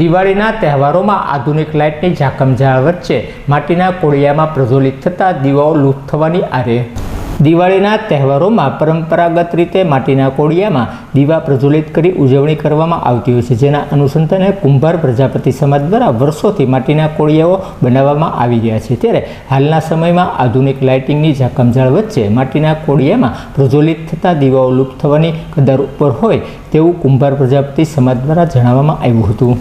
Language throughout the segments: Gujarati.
દિવાળીના તહેવારોમાં આધુનિક લાઇટની ઝાકમઝાળ વચ્ચે માટીના કોળિયામાં પ્રજ્વલિત થતા દીવાઓ લુપ્ત થવાની આરે. દિવાળીના તહેવારોમાં પરંપરાગત રીતે માટીના કોળિયામાં દીવા પ્રજ્વલિત કરી ઉજવણી કરવામાં આવતી હોય છે, જેના અનુસંધાને કુંભાર પ્રજાપતિ સમાજ દ્વારા વર્ષોથી માટીના કોળિયાઓ બનાવવામાં આવી ગયા છે. ત્યારે હાલના સમયમાં આધુનિક લાઇટિંગની ઝાકમઝાળ વચ્ચે માટીના કોળિયામાં પ્રજ્વલિત થતા દીવાઓ લુપ્ત થવાની કદાર ઉપર હોય તેવું કુંભાર પ્રજાપતિ સમાજ દ્વારા જણાવવામાં આવ્યું હતું.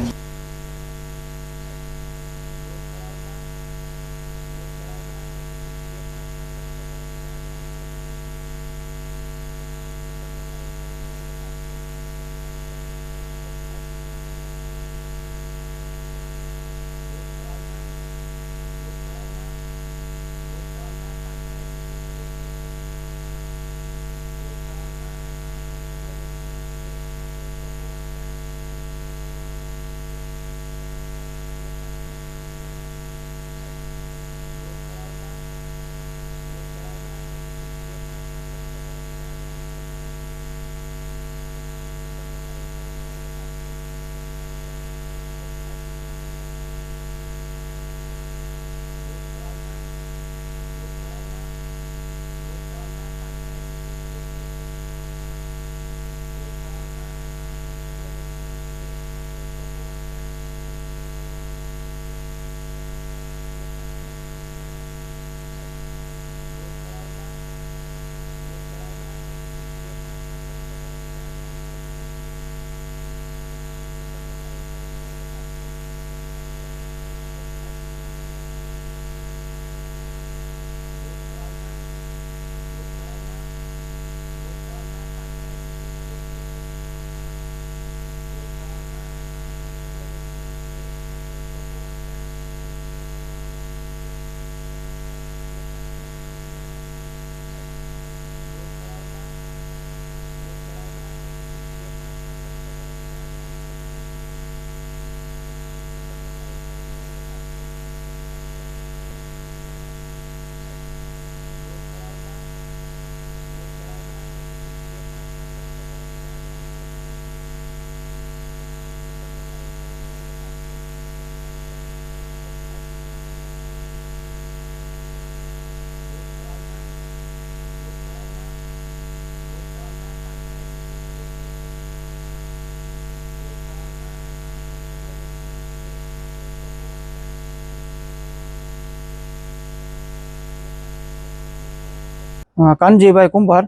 કાનજીભાઈ કુંભાર.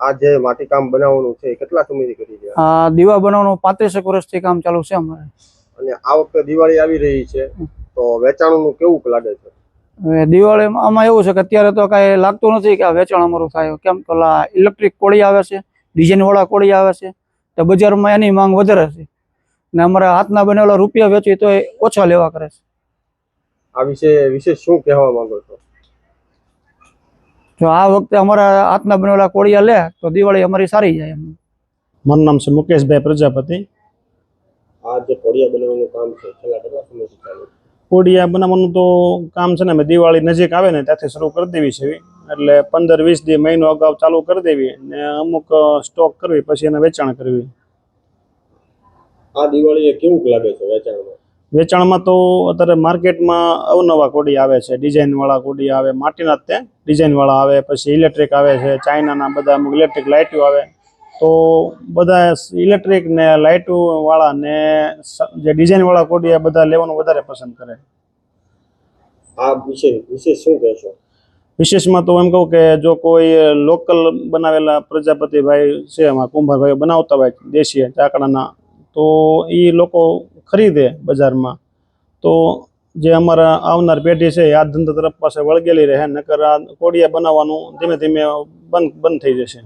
આ જે માટીકામ બનાવવાનું છે કેટલા સમયથી કરી રહ્યા? આ દીવા બનાવવાનું પાંત્રીસેક વર્ષથી કામ ચાલુ છે અમારે. અને આ વખતે દિવાળી આવી રહી છે તો વેચાણનું કેવું લાગે છે? હવે દિવાળીમાં આમાં એવું છે કે અત્યારે તો કાંઈ લાગતું નથી કે આ વેચાણ અમારું થાય. કેમ કે ઇલેક્ટ્રિક કોળી આવે છે ડિઝાઇન વાળા કોળી આવે છે તો બજારમાં એની માંગ વધારે છે. ને અમારા હાથના બનેલા રૂપિયા વેચી તો એ ઓછા લેવા કરે છે. આ વિશે વિશેષ શું કહેવા માંગો છો? જો આ વખતે અમારા હાથના બનેલા કોળિયા લે તો દિવાળી અમારી સારી જાય એમ. મારું નામ છે મુકેશભાઈ પ્રજાપતિ. આ જે કોડિયા બનાવવાનું કામ છે છેલ્લા કેટલા સમયથી ચાલુ છે? કોડિયા બનાવવાનું તો કામ છે ને અમે દિવાળી નજીક આવે ને ત્યાંથી શરૂ કરી દેવી છે. એટલે પંદર વીસ દી મહિનો અગાઉ ચાલુ કરી દેવી ને અમુક સ્ટોક કરવી પછી એને વેચાણ કરવી. આ દિવાળીએ કેવું લાગે છે વેચાણમાં? વેચાણમાં તો અત્યારે માર્કેટમાં અવનવા કોડી આવે છે ડિઝાઇનવાળા કોડી આવે માટીના તે ડિઝાઇન વાળા આવે પછી ઇલેક્ટ્રિક આવે છે ચાઇનાના બધા અમુક ઇલેક્ટ્રિક લાઇટો આવે. તો બધા ઇલેક્ટ્રિક ને લાઇટો વાળા ને જે ડિઝાઇન વાળા આ બધા લેવાનું વધારે પસંદ કરે. આ વિશે વિશેષ શું કહેશો? વિશેષમાં તો એમ કહું કે જો કોઈ લોકલ બનાવેલા પ્રજાપતિભાઈ છે એમાં કુંભારભાઈઓ બનાવતા હોય દેશી ચાકડાના તો એ લોકો ખરીદે બજારમાં. તો જે અમારા આવનાર પેઢી છે આ ધંધા તરફ પાસે વળગેલી રહે, નકર આ કોડિયા બનાવવાનું ધીમે ધીમે બંધ બંધ થઈ જશે.